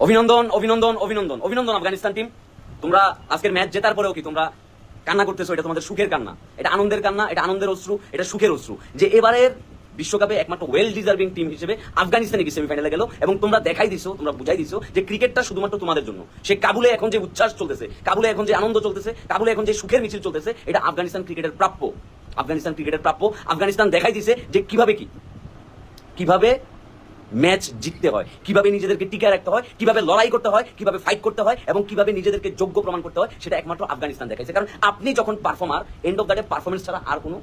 অভিনন্দন অভিনন্দন অভিনন্দন অভিনন্দন আফগানিস্তান টিম তোমরা আজকের ম্যাচ জেতার পরেও কি তোমরা কান্না করতেছো? এটা তোমাদের সুখের কান্না। এটা আনন্দের কান্না, এটা আনন্দের অশ্রু, এটা সুখের অশ্রু। যে এবারের বিশ্বকাপে একমাত্র ওয়েল ডিজার্ভিং টিম হিসেবে আফগানিস্তানে কি সেমিফাইনালে গেল? এবং তোমরা দেখাই দিছো, তোমরা বুঝাই দিছো যে ক্রিকেটটা শুধুমাত্র তোমাদের জন্য। সে কাবুলে এখন যে উচ্ছ্বাস চলতেছে, কাবুলে এখন যে আনন্দ চলতেছে, কাবুলে এখন যে সুখের মিছিল চলতেছে, এটা আফগানিস্তান ক্রিকেটের প্রাপ্য। আফগানিস্তান ক্রিকেটের প্রাপ্য। আফগানিস্তান দেখাই দিছে যে কীভাবে কি? কীভাবে ম্যাচ জিততে হয়। কীভাবে নিজেদেরকে টিকে রাখতে হয়, কীভাবে লড়াই করতে হয়, কীভাবে ফাইট করতে হয়, এবং কীভাবে নিজেদেরকে যোগ্য প্রমাণ করতে হয়, সেটা একমাত্র আফগানিস্তান দেখাইছে। কারণ আপনি যখন performer end of the day performance ছাড়া আর কোনো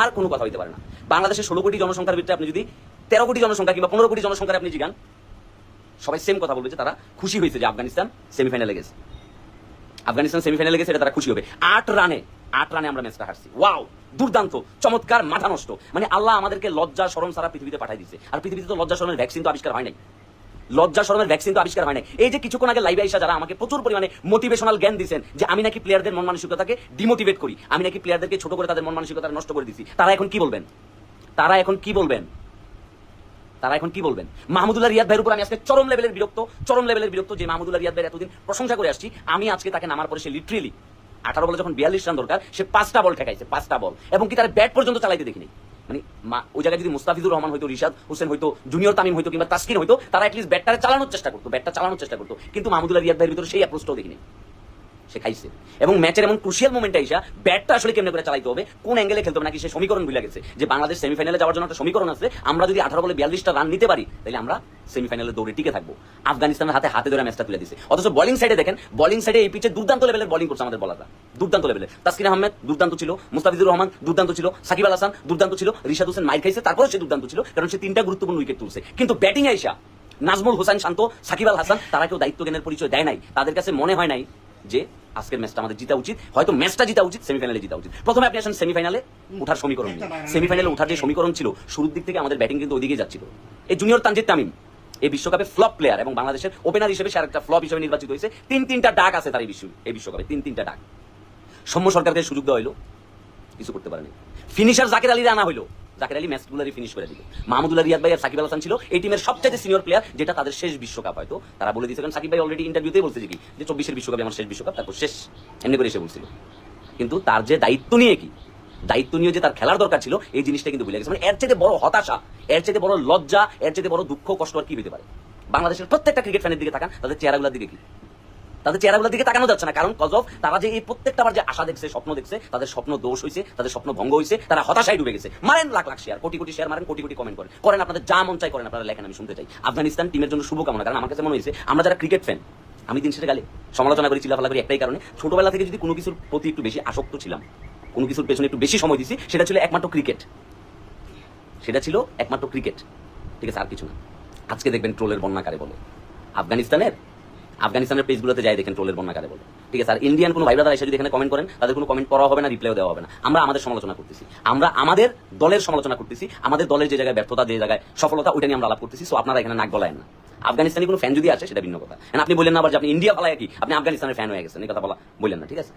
আর কোনো কথা হইতে পারে না। বাংলাদেশের ষোলো কোটি জনসংখ্যার ভিতরে আপনি যদি তেরো কোটি জনসংখ্যা কিংবা পনেরো কোটি জনসংখ্যার আপনি জিগান, সবাই সেম কথা বলবে যে তারা খুশি হয়েছে যে আফগানিস্তান সেমিফাইনালে গেছে। আফগানিস্তান সেমিফাইনালে গেছে, এটা তারা খুশি হবে। আট রানে আট রানে আমরা ম্যাচটা হারছি। ওয়াও, দুর্দান্ত, চমৎকার, মাথা নষ্ট। মানে আল্লাহ আমাদেরকে লজ্জা, শরম সারা পৃথিবীতে পাঠাই দিছে। আর পৃথিবীতে তো লজ্জা, শরমের ভ্যাকসিন তো আবিষ্কার হয় নাই। লজ্জা, শরমের ভ্যাকসিন তো আবিষ্কার হয় নাই। এই যে কিছুক্ষণ আগে লাইভে আইসা যারা আমাকে প্রচুর পরিমাণে মোটিভেশনাল জ্ঞান দিচ্ছেন যে আমি নাকি প্লেয়ারদের মন মানসিকতাকে ডিমোটিভেট করি, আমি নাকি প্লেয়ারদেরকে ছোট করে তাদের মন মানসিকতা নষ্ট করে দিচ্ছি তারা এখন কি বলবেন? তারা এখন কি বলবেন? তারা এখন কি বলবেন? মাহমুদুল্লাহ রিয়াদ ভাইয়ের উপর আমি আজকে চরম লেভেলের বিরক্ত, চরম লেভেলের বিরক্ত যে মাহমুদুল্লাহ রিয়াদ ভাইয়ের এতদিন প্রশংসা করে আসছি। আমি আজকে তাকে নামার পরে সে লিটারেলি আঠারো বলে যখন বিয়াল্লিশ রান দরকার, সে পাঁচটা বল ঠেকাইছে, পাঁচটা বল। এবং কি তার ব্যাট পর্যন্ত চালাইতে দেখিনি। মানে ওই জায়গায় যদি মুস্তাফিজুর রহমান হয়তো, রিশাদ হোসেন হয়তো, জুনিয়র তামিম হয়তো, কিংবা তাসকিন হয়তো, তারা অ্যাটলিস্ট ব্যাটটা চালানোর চেষ্টা করতো, ব্যাটটা চালানোর চেষ্টা করতো। কিন্তু মাহমুদুল্লাহ রিয়াদ ভাইয়ের ভিতরে সেই অ্যাপ্রোচটাও দেখিনি। সে খাইছে। এবং ম্যাচের এমন ক্রুশিয়াল মোমেন্টে আইসা ব্যাটটা আসলে কেমনে করে চালাইতে হবে, কোন অ্যাঙ্গেলে খেলতে হবে, নাকি সে সমীকরণ ভুলে গেছে? যে বাংলাদেশ সেমিফাইনালে যাওয়ার জন্য একটা সমীকরণ আছে, আমরা যদি আঠারো বলে বিয়াল্লিশটা রান নিতে পারি, তাহলে আমরা সেমিফাইনালে দৌড়ে টিকে থাকব। আফগানিস্তানের হাতে হাতে ধরে ম্যাচটা তুলে দিছে। অথচ বোলিং সাইডে দেখেন বোলিং সাইডে এই পিচে দুর্দান্ত লেভেলের বোলিং করছে আমাদের বলাররা দুর্দান্ত লেভেলের তাসকিন আহমেদ দুর্দান্ত ছিল, মুস্তাফিজুর রহমান দুর্দান্ত ছিল, সাকিব আল হাসান দুর্দান্ত ছিল, রিশাদ হোসেন মাইর খাইছে তারপরে সে দুর্দান্ত ছিল, কারণ সে তিনটা গুরুত্বপূর্ণ উইকেট তুলছে। কিন্তু ব্যাটিং আইসা নাজমুল হোসেন শান্ত, সাকিব আল হাসান, তারা কেউ দায়িত্ব জ্ঞানের পরিচয় দেয় নাই। তাদের কাছে মনে হয় নাই যে আজকের ম্যাচটা আমাদের জিতা উচিত। হয়তো ম্যাচটা জিতা উচিত সেমিফাইনালে জিতা উচিত। প্রথমে আপনি আসেন সেমিফাইনালে ওঠার সমীকরণ সেমিফাইনালে ওঠার যে সমীকরণ ছিল শুরুর দিক থেকে আমাদের ব্যাটিং কিন্তু ওইদিকে যাচ্ছিল। এই জুনিয়র তানজিদ তামিম এই বিশ্বকাপে ফ্লপ প্লেয়ার এবং বাংলাদেশের ওপেনার হিসেবে সে একটা ফ্লপ হিসেবে নির্বাচিত হয়েছে। তিন তিনটা ডাক আছে তার এই বিশ্ব এই বিশ্বকাপে তিন তিনটা ডাক। সৌম্য সরকারকে সুযোগ দেওয়া হলো কিছু করতে পারেনি। ফিনিশার জাকের আলী আনা হলো জাকের আলী ম্যাচগুলারই ফিনিশ করে দিল মাহমুদুল্লাহ রিয়াদ ভাই আর সাকিব আল ছিল এই টিমের সবচেয়ে সিনিয়র প্লেয়ার যেটা তাদের শেষ বিশ্বকাপ হয়তো। তারা বলে দিয়েছে, কারণ সাকিব ভাই অলরেডি ইন্টারভিউতেই বলছে যে কি, যে চব্বিশের বিশ্বকাপে আমার শেষ বিশ্বকাপ, তারপর শেষ। এমনি করে এসে বলছিল। কিন্তু তার যে দায়িত্ব নিয়ে কি, দায়িত্ব নিয়ে যে তার খেলার দরকার ছিল, এই জিনিসটা কিন্তু ভুলে গেছে। মানে এর চাইতে বড় হতাশা, এর চাইতে বড় লজ্জা, এর চাইতে বড় দুঃখ কষ্ট আর কি হতে পারে? বাংলাদেশের প্রত্যেকটা ক্রিকেট ফ্যানের দিকে তাকান, তাদের চেহারাগুলোর দিকে কি? তাদের চেহারাগুলোর দিকে তাকানো যাচ্ছে না। কারণ কজ অফ তারা যে এই প্রত্যেকটা যে আশা দেখছে, স্বপ্ন দেখছে, তাদের স্বপ্ন দোষ হয়েছে তাদের স্বপ্ন ভঙ্গ হয়েছে তারা হতাশায় ডুবে গেছে। মারেন লাখ লাখ শেয়ার কোটি কোটি শেয়ার মারেন, কোটি কোটি কমেন্ট করেন। করেন আপনাদের যা মন চাই করেন আপনারা লেখেন, আমি শুনতে চাই। আফগানিস্তান টিমের জন্য শুভকামনা, কারণ আমার কাছে মনে হয়েছে, আমরা যারা ক্রিকেট ফ্যান আমি দিন শেষে গেলে সমালোচনা করি চিলাফালা করি একটাই কারণে, ছোটবেলা থেকে যদি কোনো কিছুর প্রতি একটু বেশি আসক্ত ছিলাম, কোনো কিছুর পেছনে একটু বেশি সময় দিছি, সেটা ছিল একমাত্র ক্রিকেট সেটা ছিল একমাত্র ক্রিকেট ঠিক আছে, আর কিছু না। আজকে দেখবেন ট্রোলের বন্যা কারে বলে। আফগানিস্তানের আফগানিস্তানের পেজগুলোতে যাই দেখেন ট্রোলের বন্যা বলে ঠিক আছে, আর ইন্ডিয়ান কোনো ভাই এসে যদি এখানে কমেন্ট করেন, তাদের কোনো কমেন্ট করা হবে না রিপ্লাইও দেওয়া হবে না। আমরা আমাদের সমালোচনা করতেছি। আমরা আমাদের দলের সমালোচনা করতেছি, আমাদের দলের যে জায়গায় ব্যর্থতা, যে জায়গায় সফলতা, ওইটা নিয়ে আমরা আলাপ করতেছি সো আপনারা এখানে নাক গলায় না। আফগানিস্তানি কোনো ফ্যান যদি আসে, সেটা ভিন্ন কথা। আপনি বললেন না আবার যে আপনি ইন্ডিয়া ফালায় কি? আপনি আফগানিস্তানের ফ্যান হয়ে গেছেন, এই কথা বলা বললেন না, ঠিক আছে?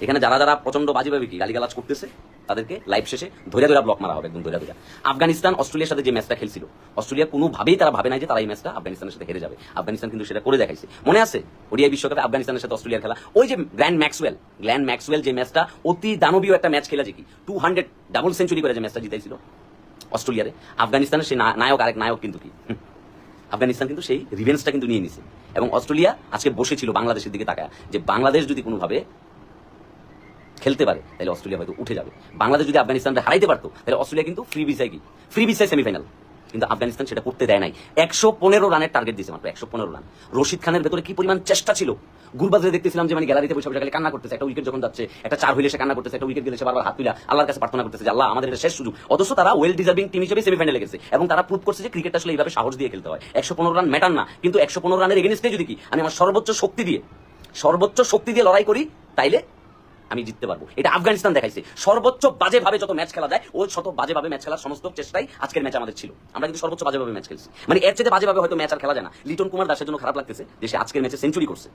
এখানে যারা যারা প্রচণ্ড বাজিভাবে কি গালিগালাজ করতেছে, তাদেরকে লাইভ শেষে ধরে ধরে ব্লক মারা হবে একদম ধরে ধরে। আফগানিস্তান, অস্ট্রেলিয়ার সাথে যে ম্যাচটা খেলছিল, অস্ট্রেলিয়া কোনোভাবেই তারা ভাবে নাই যে তারা এই ম্যাচটা আফগানিস্তানের সাথে হেরে যাবে। আফগানিস্তান কিন্তু সেটা করে দেখাইছে। মনে আছে? ওডিআই বিশ্বকাপে আফগানিস্তানের সাথে অস্ট্রেলিয়ার খেলা। ওই যে গ্র্যান্ড ম্যাক্সওয়েল গ্ল্যান্ড ম্যাক্সওয়েল যে ম্যাচটা অতি দানবীয় একটা ম্যাচ খেলা যে কি? টু হান্ড্রেড ডাবল সেঞ্চুরি করে যে ম্যাচটা জিতাইছিল অস্ট্রেলিয়ারে। আফগানিস্তানের সেই নায়ক আরেক নায়ক কিন্তু কি। আফগানিস্তান কিন্তু সেই রিভেন্সটা কিন্তু নিয়ে নিছে। এবং অস্ট্রেলিয়া আজকে বসেছিল বাংলাদেশের দিকে তাকায়। যে বাংলাদেশ যদি কোনোভাবে খেলতে পারে, তাহলে অস্ট্রেলিয়া হয়তো উঠে যাবে। বাংলাদেশ যদি আফগানিস্তানকে হারাইতে পারতো, তাহলে অস্ট্রেলিয়া কিন্তু ফ্রি ভিসায় কি? ফ্রি ভিসায় সেমিফাইনাল কিন্তু আফগানিস্তান সেটা করতে দেয় নাই। একশো পনেরো রানের টার্গেট দিয়েছে মাত্র, একশো পনেরো রান। রশিদ খানের ভেতরে কি পরিমাণ চেষ্টা ছিল? গুরবাজে দেখতেছিলাম যে মানে গ্যালারিতে বসে বসে কান্না করতেছে, একটা উইকেট যখন যাচ্ছে, একটা চার হইলে সে কান্না করতেছে, একটা উইকেট গেলে সে বারবার হাত তুলা আল্লাহর কাছে প্রার্থনা করতেছে যে আল্লাহ আমাদের এটা শেষ সুযোগ। অথচ তারা ওয়েল ডিজার্ভিং টিম হিসেবে সেমিফাইনালে গেছে এবং তারা প্রুভ করছে যে ক্রিকেট আসলে এইভাবে সাহস দিয়ে খেলতে হয়। একশো পনেরো রান ম্যাটার না, কিন্তু একশো পনেরো রানের এগেনিস্টে যদি কি আমি আমার সর্বোচ্চ শক্তি দিয়ে, সর্বোচ্চ শক্তি দিয়ে লড়াই করি, তাইলে আমি জিততে পারব। এটা আফগানিস্তান দেখাইছে। সর্বোচ্চ বাজেভাবে যত ম্যাচ খেলা যায় ওই শত বাজেভাবে ম্যাচ খেলার সমস্ত চেষ্টাই আজকের ম্যাচ আমাদের ছিল। আমরা কিন্তু সর্বোচ্চ বাজেভাবে ম্যাচ খেলছি। মানে এর চেয়ে বাজেভাবে হয়তো ম্যাচ আর খেলা যায় না। লিটন কুমার দাসের জন্য খারাপ লাগতেছে যে সে আজকের ম্যাচে সেঞ্চুরি করছে।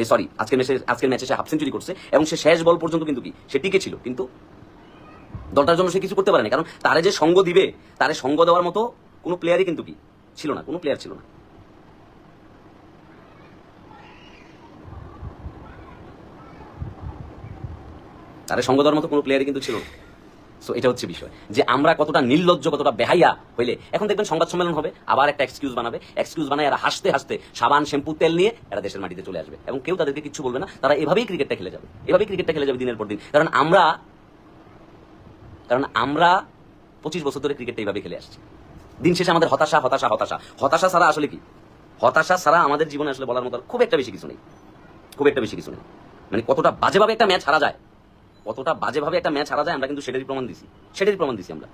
এই সরি আজকের ম্যাচে আজকের ম্যাচে সে হাফ সেঞ্চুরি করছে এবং সে শেষ বল পর্যন্ত কিন্তু কি? সে টিকে ছিল, কিন্তু দলটার জন্য সে কিছু করতে পারেনি। কারণ তারে যে সঙ্গ দিবে, তারে সঙ্গ দেওয়ার মতো কোনো প্লেয়ারই কিন্তু কি? ছিল না, কোনো প্লেয়ার ছিল না। স্যারের সঙ্গদর মতো কোনো প্লেয়ারই কিন্তু ছিল সো এটা হচ্ছে বিষয়। যে আমরা কতটা নির্লজ্জ, কতটা বেহাইয়া হইলে, এখন দেখবেন সংবাদ সম্মেলন হবে, আবার একটা এক্সকিউজ বানাবে। এক্সকিউজ বানায় এরা হাসতে হাসতে সাবান, শ্যাম্পু, তেল নিয়ে এরা দেশের মাটিতে চলে আসবে। এবং কেউ তাদেরকে কিছু বলবে না। তারা এভাবেই ক্রিকেটটা খেলে যাবে। এভাবেই ক্রিকেটটা খেলে যাবে দিনের পর দিন। কারণ আমরা কারণ আমরা পঁচিশ বছর ধরে ক্রিকেটটা এইভাবে খেলে আসছি। দিন শেষে আমাদের হতাশা হতাশা হতাশা। হতাশা ছাড়া আসলে কি? হতাশা ছাড়া আমাদের জীবনে আসলে বলার মতো খুব একটা বেশি কিছু নেই। খুব একটা বেশি কিছু নেই। মানে কতটা বাজেভাবে একটা ম্যাচ হারা যায় কতটা বাজেভাবে একটা ম্যাচ হারা যায়, আমরা কিন্তু সেটারই প্রমাণ দিছি। সেটারই প্রমাণ দিছি আমরা।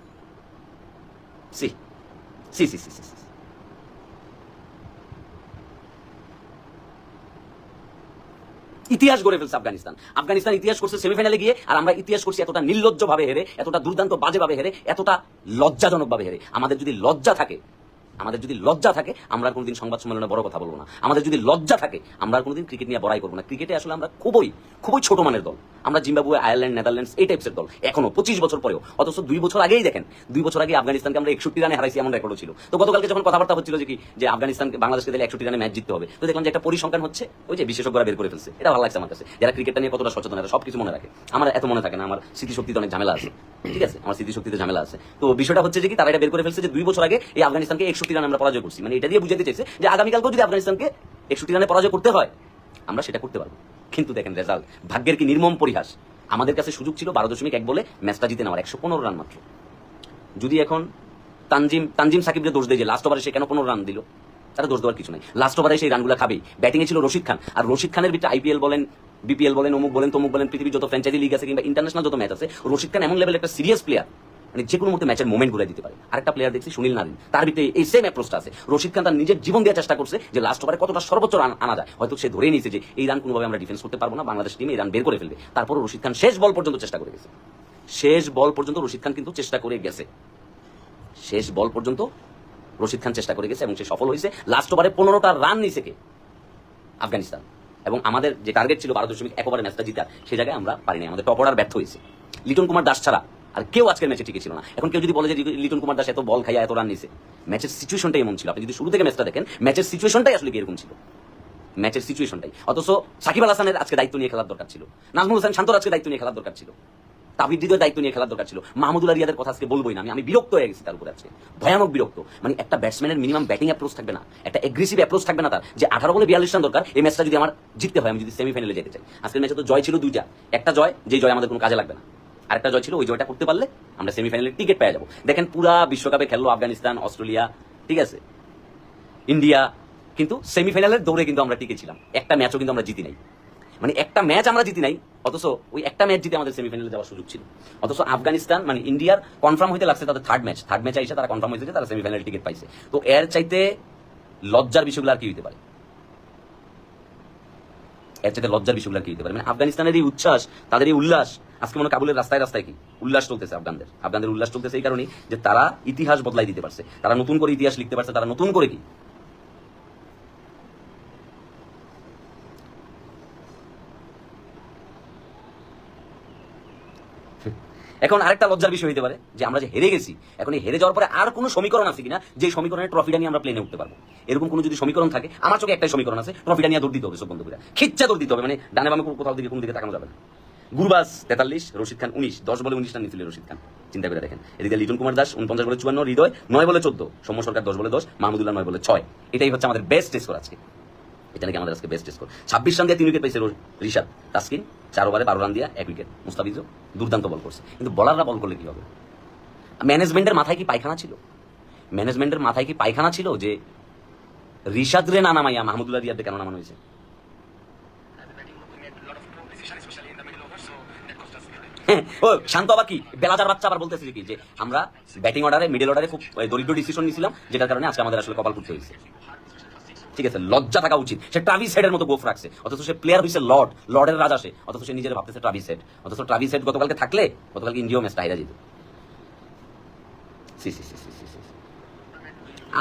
See. See see see see. ইতিহাস গড়ে ফেলছে আফগানিস্তান। আফগানিস্তান ইতিহাস করছে সেমিফাইনালে গিয়ে, আর আমরা ইতিহাস করছি এতটা নির্লজ্জ ভাবে হেরে, এতটা দুর্দান্ত বাজে ভাবে হেরে, এতটা লজ্জাজনক ভাবে হেরে। আমাদের যদি লজ্জা থাকে, আমাদের যদি লজ্জা থাকে, আমরা কোনোদিন সংবাদ সম্মেলনে বড় কথা বলব না। আমাদের যদি লজ্জা থাকে, আমরা কোনোদিন ক্রিকেট নিয়ে বড়াই করব না। ক্রিকেটে আসলে আমরা খুবই খুবই ছোট মানের দল। আমরা জিম্বাবুয়ে, আয়ারল্যান্ড, নেদারল্যান্ডস, এই টাইপসের দল। এখনও পঁচিশ বছর পরেও, অথচ দুই বছর আগেই দেখেন, দুই বছর আগে আফগানিস্তানকে আমরা একষট্টি রানে হারাইছি এমন রেকর্ডও ছিল। তো গতকালকে যখন কথাবার্তা হচ্ছিল যে কি, যে আফগানিস্তানকে, বাংলাদেশকে দিলে একষট্টি রানে ম্যাচ জিততে হবে, তো দেখলাম যে একটা পরিসংখ্যান হচ্ছে, ওই যে বিশেষজ্ঞরা বের করে ফেলছে। এটা ভালো লাগছে আমার কাছে। যারা ক্রিকেটটা নিয়ে কতটা সচেতন, এরা সবকিছু মনে রাখে। আমার এত মনে থাকে না, আমার স্মৃতিশক্তিতে অনেক ঝামেলা আছে। ঠিক আছে? আমার স্মৃতিশক্তিতে ঝামেলা আছে। তো বিষয়টা হচ্ছে যে কি, তারা এটা বের করে ফেলছে যে দুই বছর আগে এই আফগানিস্তানকে একষট্টি রান আমরা পরাজয় করছি। মানে এটা দিয়ে বুঝাতে চাইছে যে আগামীকালকেও যদি আফগানিস্তানকে একষট্টি রানে পরাজয় করতে হয়, আমরা সেটা করতে পারব। কিন্তু দেখেন রেজাল্ট। ভাগ্যের কি নির্মম পরিহাস? আমাদের কাছে সুযোগ ছিল বারো দশমিক এক বলে ম্যাচটা জিতে নেওয়ার, একশো পনেরো রান মাত্র। যদি এখন তানজিম তানজিম সাকিবকে দোষ দেয় যে লাস্ট ওভারে সে কেন পনেরো রান দিল তারা দোষ দেওয়ার কিছু নাই। লাস্ট ওভারে সেই রানগুলো খাবেই। ব্যাটিংয়ে ছিল রশিদ খান। আর রশিদ খানের ভিতরে আইপিএল বলেন বিপিএল বলেন, অমুক বলেন, তমুক বলেন, পৃথিবীর যত ফ্র্যাঞ্চাইজি লিগ আছে কিংবা ইন্টারন্যাশনাল যত ম্যাচ আছে, রশিদ খান এমন লেভেল একটা সিরিয়াস প্লেয়ার মানে যে কোনো মুহূর্তে ম্যাচের মোমেন্ট ঘুরে দিতে পারে। আরেকটা প্লেয়ার দেখছি সুনীল নারিন। তার ভিতরে এই সেম অ্যাপ্রোচটা আছে। রশিদ খান তার নিজের জীবন দেওয়ার চেষ্টা করছে যে লাস্ট ওভারে কতটা সর্বোচ্চ রান আনা যায়। হয়তো সে ধরে নিয়েছে যে এই রান কোনোভাবে আমরা ডিফেন্স করতে পারব না, বাংলাদেশ টিম এই রান বের করে ফেলবে। তারপর রশিদ খান শেষ বল পর্যন্ত চেষ্টা করে গেছে। শেষ বল পর্যন্ত রশিদ খান কিন্তু চেষ্টা করে গেছে। শেষ বল পর্যন্ত রশিদ খান চেষ্টা করে গেছে এবং সে সফল হয়েছে। লাস্ট ওভারে পনেরোটা রান নিয়েছে কে? আফগানিস্তান। এবং আমাদের যে টার্গেট ছিল বারো দশমিক এক ওভারে ম্যাচটা জিতার সেই জায়গায় আমরা পারিনি। আমাদের টপ অর্ডার ব্যর্থ হয়েছে। লিটন কুমার দাস ছাড়া আর কেউ আজকের ম্যাচে টিকে ছিল না। এখন কেউ যদি বলে যে লিটন কুমার দাস এত বল খাইয়া এত রান নিছে ম্যাচের সিচুয়েশনটাই এমন ছিল। আপনি যদি শুরু থেকে ম্যাচটা দেখেন ম্যাচের সিচুয়েশনটাই আসলে এরকম ছিল? ম্যাচের সিচুয়েশনটাই অথচ সাকিব আল হাসানের আজকে দায়িত্ব নিয়ে খেলার দরকার ছিল। নাজমুল হোসেন শান্তর আজকে দায়িত্ব নিয়ে খেলার দরকার ছিল। তাবির হৃদয় দায়িত্ব নিয়ে খেলার দরকার ছিল। মাহমুদুল্লাহ রিয়াদের কথা আজকে বলবোই না। আমি আমি বিরক্ত হয়ে গেছি তার উপরে আজকে। ভয়ানক বিরক্ত। মানে একটা ব্যাটসম্যানের মিনিমাম ব্যাটিং অ্যাপ্রোচ থাকবে না। একটা এগ্রেসিভ অ্যাপ্রোচ থাকবে না তার। যে আঠারো বলে বিয়াল্লিশ রান দরকার, এই ম্যাচটা যদি আমার জিততে হয়, আমি যদি সেমিফাইনালে যেতে চাই। আজকের ম্যাচে তো জয় ছিল দুইটা। একটা জয়, যে জয় আমাদের কোনো কাজে লাগবে না। আরেকটা জয় ছিল, ওই জয়টা করতে পারলে আমরা সেমিফাইনালে টিকিট পেয়ে যাব। দেখেন পুরা বিশ্বকাপে খেললো আফগানিস্তান, অস্ট্রেলিয়া, ঠিক আছে? ইন্ডিয়া, কিন্তু সেমিফাইনালের দৌড়ে কিন্তু আমরা টিকেছিলাম একটা ম্যাচও কিন্তু আমরা জিতি নাই। মানে একটা ম্যাচ আমরা জিতি নাই, অথচ ওই একটা ম্যাচ জিতে আমাদের সেমিফাইনালে যাওয়ার সুযোগ ছিল। অথচ আফগানিস্তান মানে ইন্ডিয়ার কনফার্ম হইতে লাগছে তাদের থার্ড ম্যাচ থার্ড ম্যাচ আইসে তারা কনফার্ম হয়েছে তারা সেমিফাইনাল টিকিট পাইছে। তো এর চাইতে লজ্জার বিষয়গুলো আর কি হইতে পারে? এর চাইতে লজ্জার বিষয়গুলো কি দিতে পারে? মানে আফগানিস্তানের এই উচ্ছ্বাস, তাদের এই উল্লাস, আজকে মনে কাবুলের রাস্তায় রাস্তায় কি? উল্লাস চলতেছে আফগানদের। আফগানদের উল্লাস চলতেছে এই কারণে যে তারা ইতিহাস বদলাই দিতে পারছে। তারা নতুন করে ইতিহাস লিখতে পারছে, তারা নতুন করে কি? এখন আরেকটা লজ্জার বিষয় হতে পারে যে আমরা যে হেরে গেছি, এখন এই হেরে যাওয়ার পরে আর কোনো সমীকরণ আছে কিনা, যে সমীকরণের ট্রফিটা নিয়ে আমরা প্লেনে উঠতে পারব। এরকম কোনো যদি সমীকরণ থাকে, আমার চোখে একটাই সমীকরণ আছে ট্রফিটা নিয়ে দৌড় দিতে হবে, সব বন্ধুরা খিচ্ছা দৌড় দিতে হবে মানে ডানে বামে কোথাও দিকে, কোনো দিকে তাকানো যাবে না। গুরবাস তেতাল্লিশ, রশিদ খান উনিশ, দশ বলে উনিশ রান নিয়েছিল রশিদ খান। চিন্তা করে দেখেন। এদিকে লিটন কুমার দাস, উনপঞ্চাশ বলে চুয়ান্ন, হৃদয়, নয় বলে চোদ্দ, সৌম্য সরকার দশ বলে দশ, মাহমুদুল্লাহ নয় বলে ছয়। এটাই হচ্ছে আমাদের বেস্ট স্কোর আজকে। এটা নাকি আমাদের আজকে বেস্ট স্কোর ছাব্বিশ রান দিয়ে তিন উইকেট পেয়েছে রিশাদ। তাসকিন চার ওভারে বারো রান দিয়ে এক উইকেট মুস্তাফিজও দুর্দান্ত বল করছে। কিন্তু বলাররা বল করলে কি হবে ম্যানেজমেন্টের মাথায় কি পায়খানা ছিল? ম্যানেজমেন্টের মাথায় কি পায়খানা ছিল যে রিশাদ রে না নামাইয়া মাহমুদুল্লাহ রিয়াদকে কেন নামানো হয়েছে? হ্যাঁ, শান্ত আবার কি? বেলাজার বাচ্চা আবার বলতেছে কি? যে আমরা ব্যাটিং অর্ডারে মিডল অর্ডারে খুব দরিদ্র ডিসিশন নিয়েছিলাম যেটার কারণে আজকে আমাদের আসলে কপাল করতে হয়েছে। ঠিক আছে, লজ্জা থাকা উচিত। সে ট্রাভিস হেডের মতো গোফ রাখছে। অথচ সে প্লেয়ার হয়েছে লর্ড লর্ডের রাজা সে। অথচ সে নিজের ভাবতেছে ট্রাভিস হেড অথচ ট্রাভিস হেড গতকালকে থাকলে, গতকালকে ইন্ডিয়াও ম্যাচটা হাইরা যেত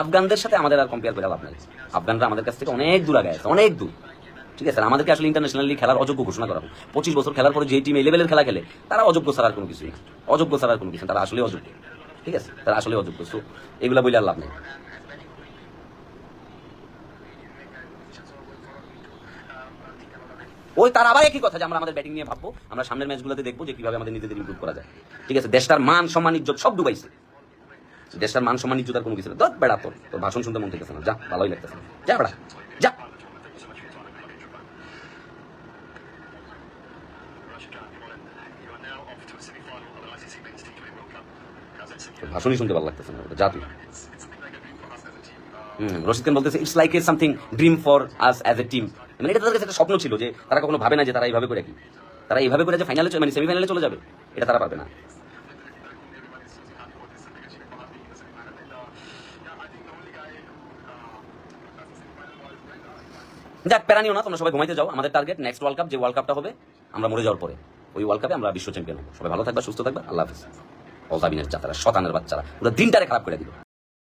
আফগানদের সাথে আমাদের আর কম্পেয়ার করে লাভ নাই। আফগানরা আমাদের কাছ থেকে অনেক দূর আগে অনেক দূর। ঠিক আছে আমাদেরকে আসলে ইন্টারন্যাশনালি খেলার অযোগ্য ঘোষণা করা হোক। পঁচিশ বছর খেলার পরে যে টিম এই লেভেলের খেলা খেলে, তারা অযোগ্য ছাড়া কোনো কিছুই অযোগ্য ছাড়া কোনো কিছু তারা আসলে অযোগ্য। ঠিক আছে, তারা আসলে অযোগ্য। সো এগুলা বলে আর লাভ নেই। ওই তার আবার একই কথা যে আমরা আমাদের ব্যাটিং নিয়ে ভাববো। আমরা সামনের ম্যাচগুলোতে দেখব যে কীভাবে আমাদের নিজেদের ইমপ্রুভ করা যায়। ঠিক আছে, দেশটার মান, সম্মান, ইজ্জত সব ডুবাইছে। দেশটার মান, সম্মান, ইজ্জত আর কোনো কিছু দত বেড়া তোর তোর ভাষণ শুনতে মন থেকেছে না। যা, ভালোই লাগতেছে। না। যা বেড়া, যা। ভাষণই শুনতে ভালো লাগতেছে না। যা তুই। রশিদ খান বলতেছে it's like a something dream for us as a team মানে এটা তাদের কাছে একটা স্বপ্ন ছিল যে তারা কখনো ভাবে না যে তারা এইভাবে করে কি। তারা এইভাবে করে যে ফাইনালে মানে সেমিফাইনালে চলে যাবে, এটা তারা পারবে না। যাক না, তোমরা সবাই ঘুমাইতে যাও। আমাদের টার্গেট নেক্সট ওয়ার্ল্ড কাপ যে ওয়ার্ল্ড কাপটা হবে, আমরা মরে যাওয়ার পরে। ওই ওয়ার্ল্ড কাপে আমরা বিশ্ব চ্যাম্পিয়ন হব। সবাই ভালো থাকবে, সুস্থ থাকবে। আল্লাহ হাফিজ। অজাবিনের যাত্রা শতানের বাচ্চারা, পুরো দিনটারে খারাপ করে দিল।